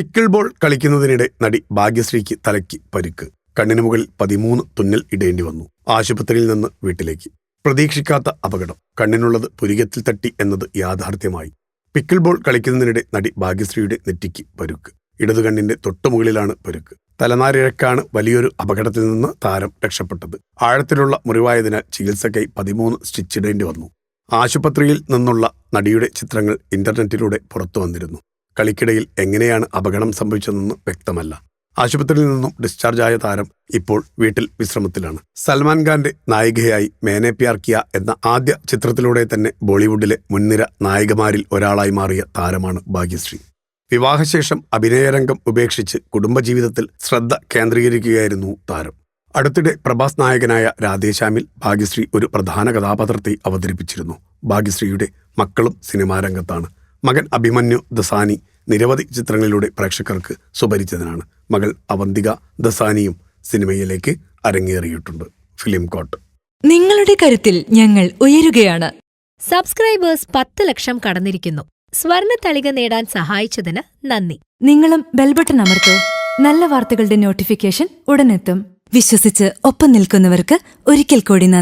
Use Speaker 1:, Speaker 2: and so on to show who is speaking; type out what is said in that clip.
Speaker 1: Pickle ball കളിക്കുന്നതിനിടെ നടി ഭാഗ്യശ്രീക്ക് തലയ്ക്ക് പരിക്ക്. കണ്ണിനു മുകളിൽ പതിമൂന്ന് തുന്നൽ ഇടേണ്ടി വന്നു. ആശുപത്രിയിൽ നിന്ന് വീട്ടിലേക്ക്. പ്രതീക്ഷിക്കാത്ത അപകടം. കണ്ണിനുള്ളത് പുരികത്തിൽ തട്ടി എന്നത് യാഥാർത്ഥ്യമായി. പിക്കിൾ ബോൾ കളിക്കുന്നതിനിടെ നടി ഭാഗ്യശ്രീയുടെ നെറ്റിക്ക് പരുക്ക്. ഇടതു കണ്ണിന്റെ തൊട്ടുമുകളിലാണ് പരുക്ക്. തലനാരിഴക്കാണ് വലിയൊരു അപകടത്തിൽ നിന്ന് താരം രക്ഷപ്പെട്ടത്. ആഴത്തിലുള്ള മുറിവായതിനാൽ ചികിത്സയ്ക്കായി പതിമൂന്ന് സ്റ്റിച്ചിടേണ്ടി വന്നു. ആശുപത്രിയിൽ നിന്നുള്ള നടിയുടെ ചിത്രങ്ങൾ ഇന്റർനെറ്റിലൂടെ പുറത്തു വന്നിരുന്നു. കളിക്കിടയിൽ എങ്ങനെയാണ് അപകടം സംഭവിച്ചതെന്ന് വ്യക്തമല്ല. ആശുപത്രിയിൽ നിന്നും ഡിസ്ചാർജ് ആയ താരം ഇപ്പോൾ വീട്ടിൽ വിശ്രമത്തിലാണ്. സൽമാൻ ഖാന്റെ നായികയായി മേനെ പ്യാർ കിയ എന്ന ആദ്യ ചിത്രത്തിലൂടെ തന്നെ ബോളിവുഡിലെ മുൻനിര നായികമാരിൽ ഒരാളായി മാറിയ താരമാണ് ഭാഗ്യശ്രീ. വിവാഹശേഷം അഭിനയരംഗം ഉപേക്ഷിച്ച് കുടുംബജീവിതത്തിൽ ശ്രദ്ധ കേന്ദ്രീകരിക്കുകയായിരുന്നു താരം. അടുത്തിടെ പ്രഭാസ് നായകനായ രാധേശ്യാമിൽ ഭാഗ്യശ്രീ ഒരു പ്രധാന കഥാപാത്രത്തെ അവതരിപ്പിച്ചിരുന്നു. ഭാഗ്യശ്രീയുടെ മക്കളും സിനിമാരംഗത്താണ് മകൻ അഭിമന്യു ദസാനി നിരവധി ചിത്രങ്ങളിലൂടെ പ്രേക്ഷകർക്ക് സുപരിചിതനാണ്. മകൾ അവന്തിക ദസാനിയും സിനിമയിലേക്ക് അരങ്ങേറിയിട്ടുണ്ട്. Film coat.
Speaker 2: നിങ്ങളുടെ കരുത്തിൽ ഞങ്ങൾ ഉയരുകയാണ്.
Speaker 3: സബ്സ്ക്രൈബേഴ്സ് പത്ത് ലക്ഷം കടന്നിരിക്കുന്നു. സ്വർണ തളിക നേടാൻ സഹായിച്ചതിന് നന്ദി.
Speaker 2: നിങ്ങളും ബെൽബട്ടൺ അമർത്തോ. നല്ല വാർത്തകളുടെ നോട്ടിഫിക്കേഷൻ ഉടനെത്തും. വിശ്വസിച്ച് ഒപ്പം നിൽക്കുന്നവർക്ക് ഒരിക്കൽ കൂടി നന്ദി.